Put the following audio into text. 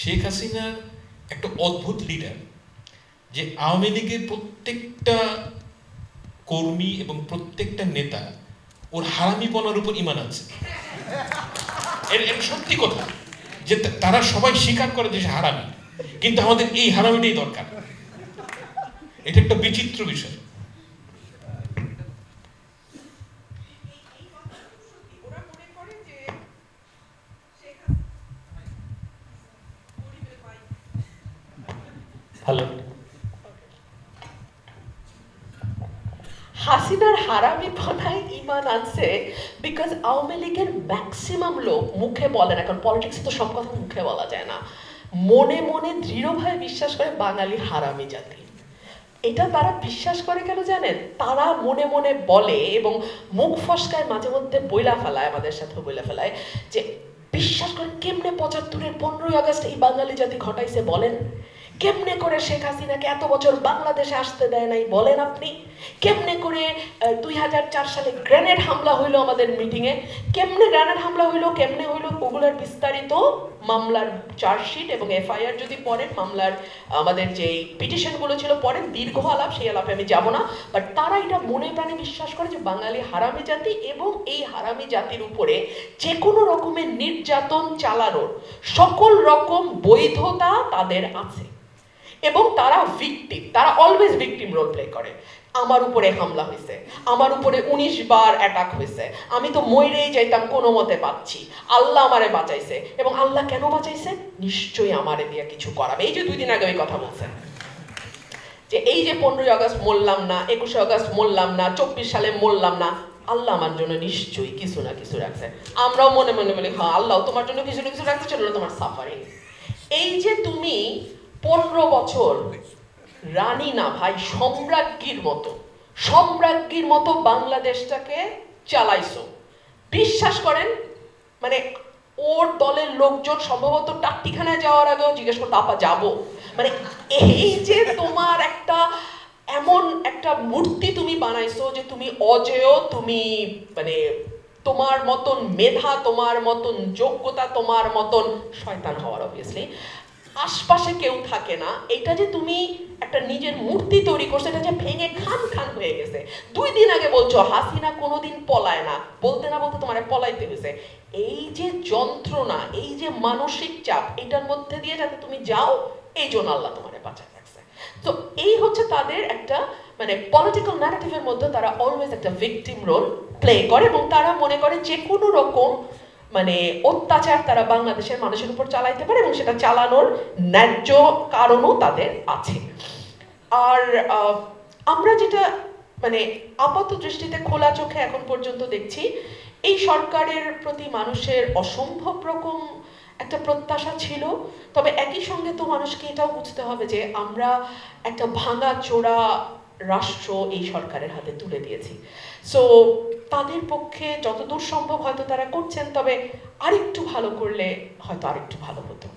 শেখ হাসিনার একটা অদ্ভুত লিডার যে আওয়ামী লীগের প্রত্যেকটা কর্মী এবং প্রত্যেকটা নেতা, ওর হারামিপনার উপর ইমান আছে এর সত্যি কথা, যে তারা সবাই স্বীকার করে যে হারামি। কিন্তু আমাদের এই হারামিটাই দরকার। এটা একটা বিচিত্র বিষয় ওরা মনে করে যে শেখ গরিবের ভাই হ্যালো হাসিনার হারামি পনায় ইমান আছে বিকজ আওয়ামী লীগের ম্যাক্সিমাম লোক মুখে বলে না, কারণ পলিটিক্সে তো সব কথা মুখে বলা যায় না। মনে মনে দৃঢ়ভাবে বিশ্বাস করে বাঙালি হারামি জাতি। এটা তারা বিশ্বাস করে কেন জানেন? তারা মনে মনে বলে এবং মুখ ফসকায় মাঝে মধ্যে বইলা ফেলায়, আমাদের সাথে বইলা ফেলায়, যে বিশ্বাস করে কেমনে পঁচাত্তরের পনেরোই আগস্ট এই বাঙালি জাতি ঘটাইছে বলেন? কেমনে করে শেখ হাসিনাকে এত বছর বাংলাদেশে আসতে দেয় নাই বলেন আপনি? কেমনে করে দুই হাজার চার সালে গ্রেনেড হামলা হইল আমাদের মিটিংয়ে? কেমনে গ্রেনেড হামলা হইল, কেমনে হইল ওগুলোর বিস্তারিত মামলার চার্জশিট এবং এফআইআর যদি পড়েন, মামলার, আমাদের যে পিটিশনগুলো ছিল, পড়েন, দীর্ঘ আলাপ, সেই আলাপে আমি যাব না। বাট তারা এটা মনে প্রাণে বিশ্বাস করে যে বাঙালি হারামি জাতি এবং এই হারামি জাতির উপরে যে কোনো রকমের নির্যাতন চালানোর সকল রকম বৈধতা তাদের আছে। এবং তারা ভিকটিম তারা অলওয়েজ ভিকটিম রোল প্লে করে। আমার উপরে হামলা হয়েছে, আমার উপরে উনিশ বার অ্যাটাক হয়েছে। আমি তো ময়রেই যাইতাম, কোনো মতে পাচ্ছি। আল্লাহ আমারে বাঁচাইছে, এবং আল্লাহ কেন বাঁচাইছে? নিশ্চয়ই আমারে দিয়ে কিছু করাবে। এই যে দুই দিন আগে ওই কথা বলছেন। যে এই যে পনেরোই আগস্ট মরলাম না, একুশে আগস্ট মরলাম না, চব্বিশ সালে মরলাম না, আল্লাহ আমার জন্য নিশ্চয়ই কিছু না কিছু রাখছে। আমরাও মনে মনে বলি হ্যাঁ আল্লাহ তোমার জন্য কিছু না কিছু রাখছে চলো তোমার সাফারিং এই যে তুমি পনেরো বছর। রানী না ভাই, সম্রাজ্ঞীর মতো। সম্রাজ্ঞীর মতো বাংলাদেশটাকে চালাইছো। বিশ্বাস করেন মানে ওর দলের লোকজন সম্ভবত টাট্টিখানায় যাওয়ার আগেও জিজ্ঞেস করতো, আপা, যাব? মানে এই যে তোমার একটা এমন একটা মূর্তি তুমি বানাইছো যে তুমি অজেয়, তুমি মানে তোমার মতন মেধা, তোমার মতন যোগ্যতা, তোমার মতন শয়তান হওয়ার অবভিয়াসলি আশপাশে কেউ থাকে না। এটা যে তুমি একটা নিজের মূর্তি তৈরি করছ, এটা যে ভেঙে খান খান হয়ে গেছে। দুই দিন আগে বলছো, হাসিনা কোনোদিন পলায় না। বলতে না বলতে তোমার পলাইতে হয়েছে। এই যে যন্ত্রণা, এই যে মানসিক চাপ, এটার মধ্যে দিয়ে যাতে তুমি যাও, এই জন্য আল্লাহ তোমার বাঁচায় রাখছে। তো এই হচ্ছে তাদের একটা মানে পলিটিক্যাল ন্যারেটিভের মধ্যে তারা অলওয়েজ একটা ভিকটিম রোল প্লে করে এবং তারা মনে করে যে কোনো রকম মানে অত্যাচার তারা বাংলাদেশের মানুষের উপর চালাইতে পারে এবং সেটা চালানোর ন্যায্য কারণও তাদের আছে। আর আমরা যেটা মানে আপাত দৃষ্টিতে খোলা চোখে এখন পর্যন্ত দেখছি, এই সরকারের প্রতি মানুষের অসম্ভব রকম একটা প্রত্যাশা ছিল, তবে একই সঙ্গে তো মানুষকে এটাও বুঝতে হবে যে আমরা একটা ভাঙা চোরা রাষ্ট্র এই সরকারের হাতে তুলে দিয়েছি। সো তাদের পক্ষে যতদূর সম্ভব হয়তো তারা করছেন, তবে আরেকটু ভালো করলে হয়তো আরেকটু ভালো হতো।